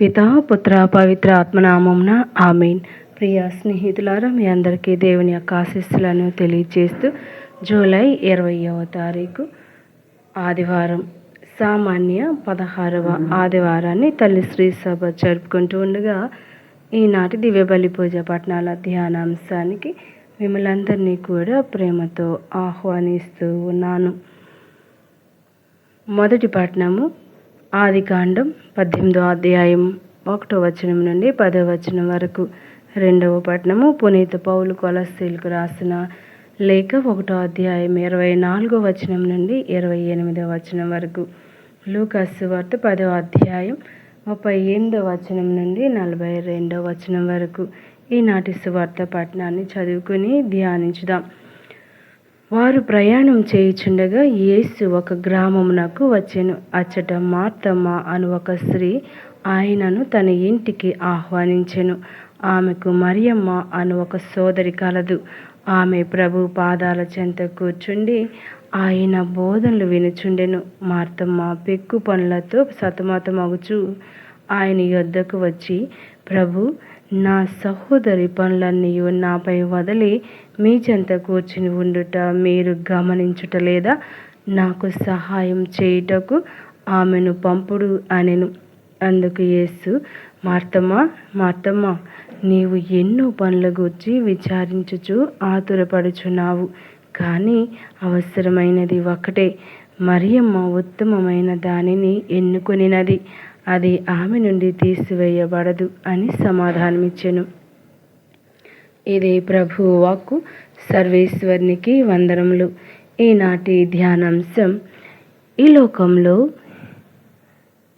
పితా పుత్ర పవిత్ర ఆత్మనామంన ఆమెన్. ప్రియ స్నేహితులారా మీ అందరికీ దేవుని యొక్క ఆశీస్సులను తెలియజేస్తూ జూలై ఇరవయవ తారీఖు ఆదివారం సామాన్య పదహారవ ఆదివారాన్ని తల్లి శ్రీ సభ జరుపుకుంటూ ఉండగా ఈనాటి దివ్య బలి పూజ పట్టణాల ధ్యానాంశానికి మిమ్మల్ందరినీ కూడా ప్రేమతో ఆహ్వానిస్తూ ఉన్నాను. మొదటి పట్టణము ఆది కాండం పద్దెనిమిదో అధ్యాయం ఒకటో వచనం నుండి పదో వచనం వరకు. రెండవ పట్టణము పునీత పౌలు కొలస్తీలకు రాసిన లేక ఒకటో అధ్యాయం ఇరవై నాలుగో వచనం నుండి ఇరవై ఎనిమిదో వచనం వరకు. లూకస్సు వార్త పదో అధ్యాయం ముప్పై ఎనిమిదో వచనం నుండి నలభై రెండో వచనం వరకు. ఈనాటి సువార్త పట్టణాన్ని చదువుకుని ధ్యానించుదాం. వారు ప్రయాణం చేయుచుండగా యేసు ఒక గ్రామమునకు వచ్చెను. అచ్చట మార్తమ్మ అను ఒక స్త్రీ ఆయనను తన ఇంటికి ఆహ్వానించెను. ఆమెకు మరియమ్మ అను ఒక సోదరి కలదు. ఆమె ప్రభు పాదాల చెంత కూర్చుండి ఆయన బోధనలు వినుచుండెను. మార్తమ్మ పెక్కు పనులతో సతమతమగుచు ఆయన యొద్దకు వచ్చి ప్రభు నా సహోదరి పనులన్నీ నాపై వదిలి మీ చెంత కూర్చుని ఉండుట మీరు గమనించుట లేదా? నాకు సహాయం చేయుటకు ఆమెను పంపుడు అనెను. అందుకు యేసు మార్తమ్మ మార్తమ్మ నీవు ఎన్నో పనుల గురించి విచారించుచు ఆతురపడుచున్నావు. కానీ అవసరమైనది ఒకటే మరియమ్మ ఉత్తమమైన దానిని ఎన్నుకొనినది. అది ఆమె నుండి తీసివేయబడదు అని సమాధానమిచ్చెను. ఇది ప్రభు వాక్కు సర్వేశ్వరునికి వందనములు. ఈనాటి ధ్యానాంశం ఈ లోకంలో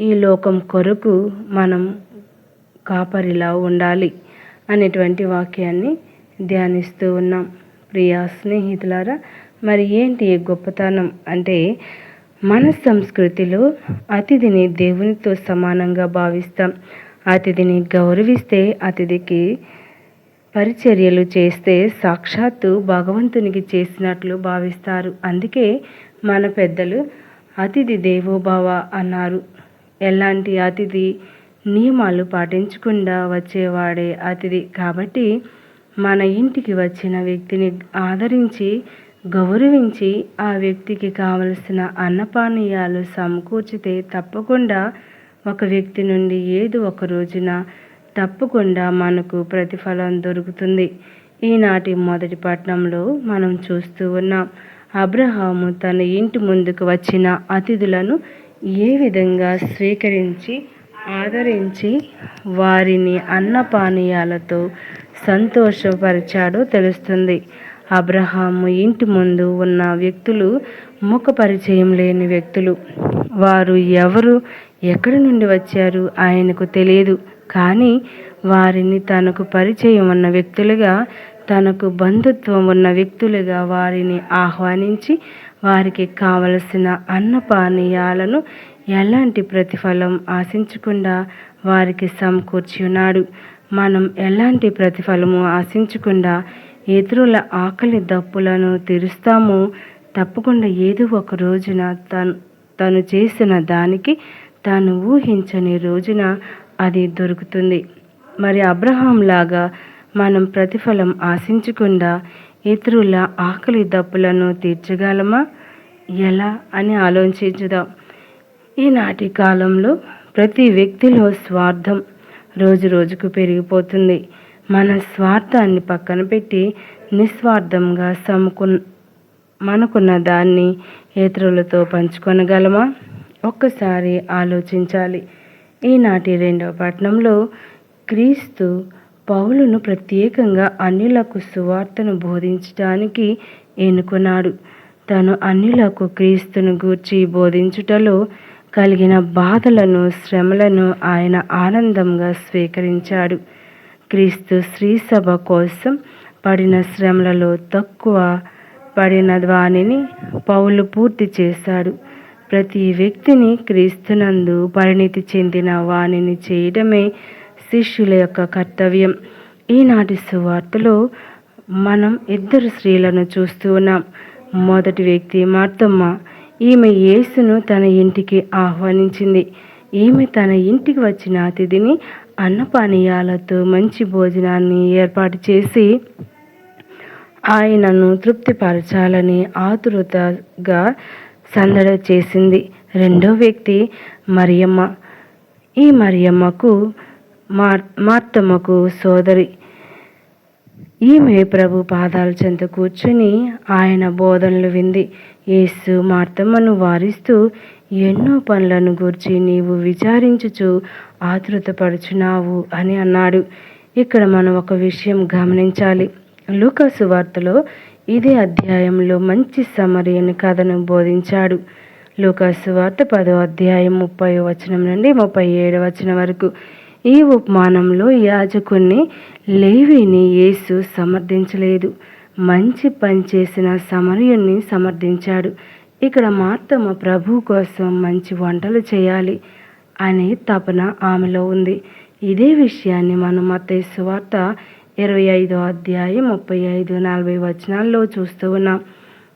ఈ లోకం కొరకు మనం కాపరిలా ఉండాలి అనేటువంటి వాక్యాన్ని ధ్యానిస్తూ ఉన్నాం. ప్రియా స్నేహితులారా మరి ఏంటి గొప్పతనం? అంటే మన సంస్కృతిలో అతిథిని దేవునితో సమానంగా భావిస్తాం. అతిథిని గౌరవిస్తే అతిథికి పరిచర్యలు చేస్తే సాక్షాత్తు భగవంతునికి చేసినట్లు భావిస్తారు. అందుకే మన పెద్దలు అతిథి దేవోభావ అన్నారు. ఎలాంటి అతిథి నియమాలు పాటించకుండా వచ్చేవాడే అతిథి. కాబట్టి మన ఇంటికి వచ్చిన వ్యక్తిని ఆదరించి గౌరవించి ఆ వ్యక్తికి కావలసిన అన్నపానీయాలు సమకూర్చితే తప్పకుండా ఒక వ్యక్తి నుండి ఏదో ఒక రోజున తప్పకుండా మనకు ప్రతిఫలం దొరుకుతుంది. ఈనాటి మొదటి పట్టణంలో మనం చూస్తూ ఉన్నాం అబ్రహాము తన ఇంటి ముందుకు వచ్చిన అతిథులను ఏ విధంగా స్వీకరించి ఆదరించి వారిని అన్నపానీయాలతో సంతోషపరిచాడో తెలుస్తుంది. అబ్రహాము ఇంటి ముందు ఉన్న వ్యక్తులు ముఖ పరిచయం లేని వ్యక్తులు. వారు ఎవరు ఎక్కడి నుండి వచ్చారు ఆయనకు తెలియదు. కానీ వారిని తనకు పరిచయం ఉన్న వ్యక్తులుగా తనకు బంధుత్వం ఉన్న వ్యక్తులుగా వారిని ఆహ్వానించి వారికి కావలసిన అన్నపానీయాలను ఎలాంటి ప్రతిఫలం ఆశించకుండా వారికి సమకూర్చి ఉన్నాడు. మనం ఎలాంటి ప్రతిఫలము ఆశించకుండా ఇతరుల ఆకలి దప్పులను తీరుస్తామో తప్పకుండా ఏదో ఒక రోజున తను తను చేసిన దానికి తాను ఊహించని రోజున అది దొరుకుతుంది. మరి అబ్రహాం లాగా మనం ప్రతిఫలం ఆశించకుండా ఇతరుల ఆకలి దప్పులను తీర్చగలమా? ఎలా అని ఆలోచించుదాం. ఈనాటి కాలంలో ప్రతి వ్యక్తిలో స్వార్థం రోజు రోజుకు పెరిగిపోతుంది. మన స్వార్థాన్ని పక్కన పెట్టి నిస్వార్థంగా సముకు మనకున్న దాన్ని ఇతరులతో పంచుకొనగలమా? ఒక్కసారి ఆలోచించాలి. ఈనాటి రెండవ పట్టణంలో క్రీస్తు పౌలును ప్రత్యేకంగా అన్యులకు సువార్తను బోధించడానికి ఎన్నుకున్నాడు. తను అన్యులకు క్రీస్తును గూర్చి బోధించుటలో కలిగిన బాధలను శ్రమలను ఆయన ఆనందంగా స్వీకరించాడు. క్రీస్తు శ్రీసభ కోసం పడిన శ్రమలలో తక్కువ పడిన వాణిని పౌలు పూర్తి చేశాడు. ప్రతి వ్యక్తిని క్రీస్తునందు పరిణితి చెందిన వాణిని చేయడమే శిష్యుల యొక్క కర్తవ్యం. ఈనాటి సువార్తలో మనం ఇద్దరు స్త్రీలను చూస్తూ ఉన్నాం. మొదటి వ్యక్తి మార్తమ్మ. ఈమె యేసును తన ఇంటికి ఆహ్వానించింది. ఈమె తన ఇంటికి వచ్చిన అతిథిని అన్నపానీయాలతో మంచి భోజనాన్ని ఏర్పాటు చేసి ఆయనను తృప్తిపరచాలని ఆతురతగా సందడి చేసింది. రెండో వ్యక్తి మరియమ్మ. ఈ మరియమ్మకు మార్ మార్తమ్మకు సోదరి. ఈమె ప్రభు పాదాల చెంత కూర్చుని ఆయన బోధనలు వింది. యేసు మార్తమ్మను వారిస్తూ ఎన్నో పనులను గూర్చి నీవు విచారించుచు ఆతృతపడుచున్నావు అని అన్నాడు. ఇక్కడ మనం ఒక విషయం గమనించాలి. లూకాసు వార్తలో ఇదే అధ్యాయంలో మంచి సమరియని కథను బోధించాడు. లూకాసు వార్త పదో అధ్యాయం ముప్పై వచనం నుండి ముప్పై ఏడు వచనం వరకు. ఈ ఉపమానంలో యాజకుణ్ణి లేవిని యేసు సమర్థించలేదు. మంచి పని చేసిన సమరయుణ్ణి సమర్థించాడు. ఇక్కడ మార్తమ్మ ప్రభు కోసం మంచి వంటలు చేయాలి అనే తపన ఆమెలో ఉంది. ఇదే విషయాన్ని మనం మత వార్త ఇరవై ఐదో అధ్యాయం ముప్పై ఐదు నలభై వచనాల్లో చూస్తూ ఉన్నాం.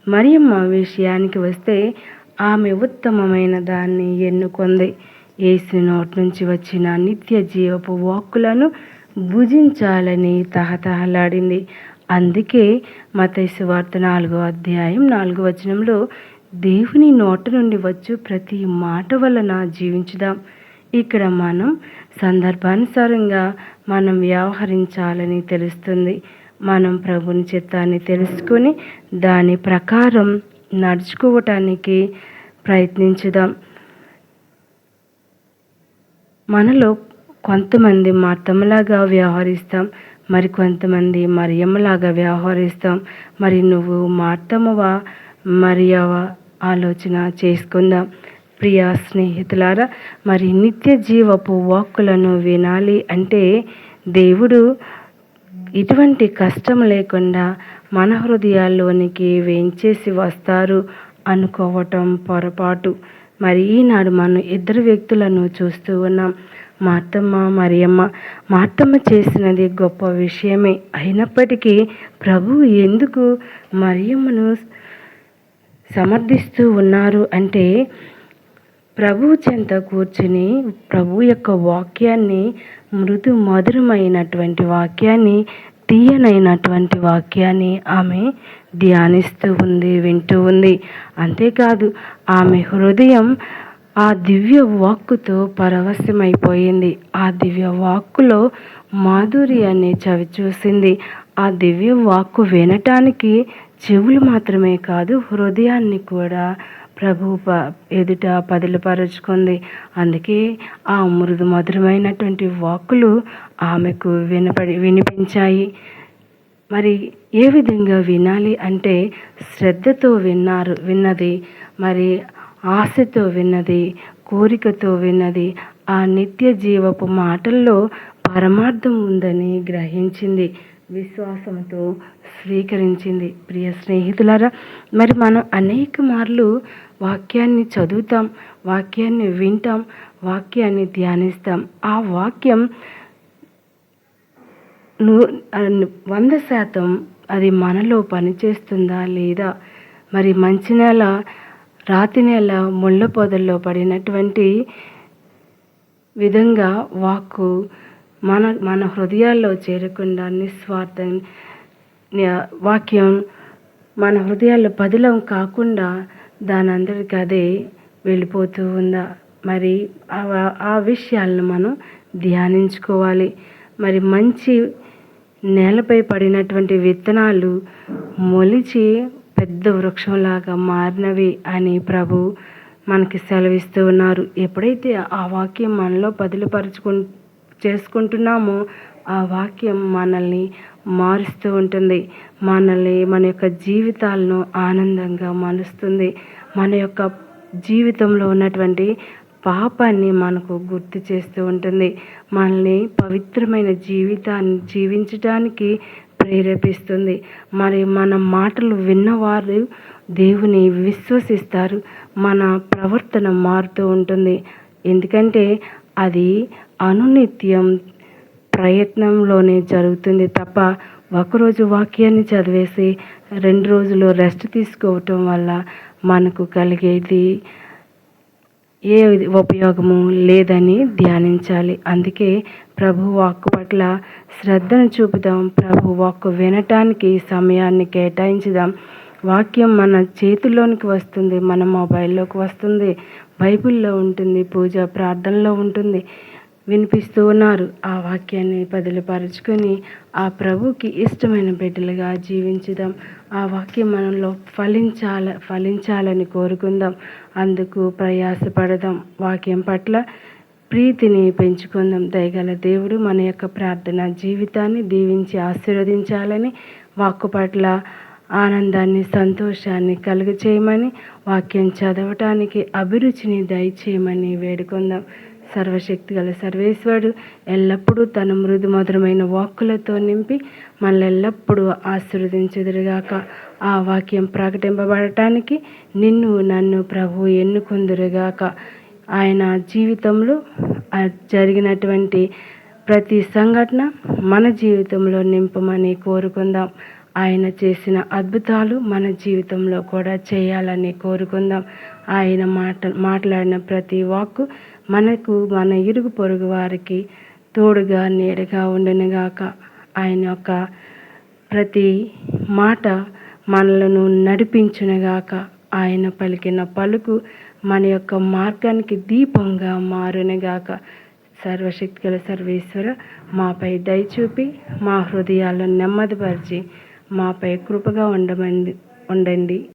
మరియమ్మ విషయానికి వస్తే ఆమె ఉత్తమమైన దాన్ని ఎన్నుకొంది. ఏసు నోటి నుంచి వచ్చిన నిత్య జీవపు వాక్కులను భుజించాలని తహతహలాడింది. అందుకే మతైసు వార్త నాలుగో అధ్యాయం నాలుగో వచనంలో దేవుని నోట నుండి వచ్చు ప్రతి మాట వలన జీవించుదాం. ఇక్కడ మనం సందర్భానుసారంగా మనం వ్యవహరించాలని తెలుస్తుంది. మనం ప్రభుని చిత్తాన్ని తెలుసుకొని దాని ప్రకారం నడుచుకోవటానికి ప్రయత్నించుదాం. మనలో కొంతమంది మార్తమ్మలాగా వ్యవహరిస్తాం. మరి కొంతమంది మరియమ్మలాగా వ్యవహరిస్తాం. మరి నువ్వు మార్తమ్మవా మరియవా ఆలోచన చేసుకుందాం. ప్రియ స్నేహితులారా మరి నిత్య జీవపు వాక్కులను వినాలి అంటే దేవుడు ఇటువంటి కష్టం లేకుండా మన హృదయాల్లోనికి వేయించేసి వస్తారు అనుకోవటం పొరపాటు. మరి ఈనాడు మనం ఇద్దరు వ్యక్తులను చూస్తూ ఉన్నాం. మార్తమ్మ మరియమ్మ. మార్తమ్మ చేసినది గొప్ప విషయమే. అయినప్పటికీ ప్రభు ఎందుకు మరియమ్మను సమర్థిస్తూ ఉన్నారు అంటే ప్రభు చెంత కూర్చుని ప్రభు యొక్క వాక్యాన్ని మృదు మధురమైనటువంటి వాక్యాన్ని తీయనైనటువంటి వాక్యాన్ని ఆమె ధ్యానిస్తూ ఉంది వింటూ ఉంది. అంతేకాదు ఆమె హృదయం ఆ దివ్య వాక్కుతో పరవశమైపోయింది. ఆ దివ్య వాక్కులో మాధుర్యాన్ని చవి చూసింది. ఆ దివ్య వాక్కు వినటానికి చెవులు మాత్రమే కాదు హృదయాన్ని కూడా ప్రభు ప ఎదుట పదిలపరుచుకుంది. అందుకే ఆ మృదు మధురమైనటువంటి వాక్కులు ఆమెకు వినపడి వినిపించాయి. మరి ఏ విధంగా వినాలి అంటే శ్రద్ధతో విన్నారు విన్నది మరి ఆశతో విన్నది కోరికతో విన్నది ఆ నిత్య జీవపు మాటల్లో పరమార్థం ఉందని గ్రహించింది. విశ్వాసంతో స్వీకరించింది. ప్రియ స్నేహితులారా మరి మనం అనేక మార్లు వాక్యాన్ని చదువుతాం వాక్యాన్ని వింటాం వాక్యాన్ని ధ్యానిస్తాం. ఆ వాక్యం ను వంద శాతం అది మనలో పనిచేస్తుందా లేదా? మరి మంచి నెల రాతి నెల ముళ్ళ పొదల్లో పడినటువంటి విధంగా వాక్కు మన మన హృదయాల్లో చేరకుండా నిస్వార్థ వాక్యం మన హృదయాల్లో పదిలం కాకుండా దాని అందరికి అదే వెళ్ళిపోతూ ఉందా? మరి ఆ విషయాలను మనం ధ్యానించుకోవాలి. మరి మంచి నేలపై పడినటువంటి విత్తనాలు మొలిచి పెద్ద వృక్షంలాగా మారినవి అని ప్రభు మనకి సెలవిస్తూ ఉన్నారు. ఎప్పుడైతే ఆ వాక్యం మనలో బదిలిపరుచుకు చేసుకుంటున్నామో ఆ వాక్యం మనల్ని మారుస్తూ ఉంటుంది. మనల్ని మన యొక్క జీవితాలను ఆనందంగా మలుస్తుంది మన యొక్క జీవితంలో ఉన్నటువంటి పాపాన్ని మనకు గుర్తు చేస్తూ ఉంటుంది. మనల్ని పవిత్రమైన జీవితాన్ని జీవించడానికి ప్రేరేపిస్తుంది. మరి మన మాటలు విన్నవారు దేవుని విశ్వసిస్తారు. మన ప్రవర్తన మారుతూ ఉంటుంది. ఎందుకంటే అది అనునిత్యం ప్రయత్నంలోనే జరుగుతుంది తప్ప ఒకరోజు వాక్యాన్ని చదివేసి రెండు రోజులు రెస్ట్ తీసుకోవటం వల్ల మనకు కలిగేది ఏ ఉపయోగము లేదని ధ్యానించాలి. అందుకే ప్రభు వాక్కు పట్ల శ్రద్ధను చూపుదాం. ప్రభు వాక్కు వినటానికి సమయాన్ని కేటాయించుదాం. వాక్యం మన చేతుల్లోనికి వస్తుంది మన మొబైల్లోకి వస్తుంది బైబిల్లో ఉంటుంది పూజ ప్రార్థనలో ఉంటుంది. వినిపిస్తూ ఉన్నారు. ఆ వాక్యాన్ని బదిలిపరుచుకొని ఆ ప్రభుకి ఇష్టమైన బిడ్డలుగా జీవించుదాం. ఆ వాక్యం మనలో ఫలించాల ఫలించాలని కోరుకుందాం. అందుకు ప్రయాసపడదాం. వాక్యం పట్ల ప్రీతిని పెంచుకుందాం. దయగల దేవుడు మన యొక్క ప్రార్థన జీవితాన్ని దీవించి ఆశీర్వదించాలని వాక్కు పట్ల ఆనందాన్ని సంతోషాన్ని కలుగ చేయమని వాక్యం చదవటానికి అభిరుచిని దయచేయమని వేడుకుందాం. సర్వశక్తి గల సర్వేశ్వరుడు ఎల్లప్పుడూ తన మృదు మధురమైన వాక్కులతో నింపి మనల్ని ఎల్లప్పుడూ ఆశీర్వదించుదురుగాక. ఆ వాక్యం ప్రకటింపబడటానికి నిన్ను నన్ను ప్రభు ఎన్నుకుందురుగాక. ఆయన జీవితంలో జరిగినటువంటి ప్రతి సంఘటన మన జీవితంలో నింపమని కోరుకుందాం. ఆయన చేసిన అద్భుతాలు మన జీవితంలో కూడా చేయాలని కోరుకుందాం. ఆయన మాట మాట్లాడిన ప్రతి వాక్కు మనకు మన ఇరుగు పొరుగు వారికి తోడుగా నీడగా ఉండనుగాక. ఆయన యొక్క ప్రతి మాట మనలను నడిపించునుగాక. ఆయన పలికిన పలుకు మన యొక్క మార్గానికి దీపంగా మారునుగాక. సర్వశక్తి గల సర్వేశ్వర మాపై దయచూపి మా హృదయాలను నెమ్మదిపరిచి మాపై కృపగా ఉండమండి ఉండండి.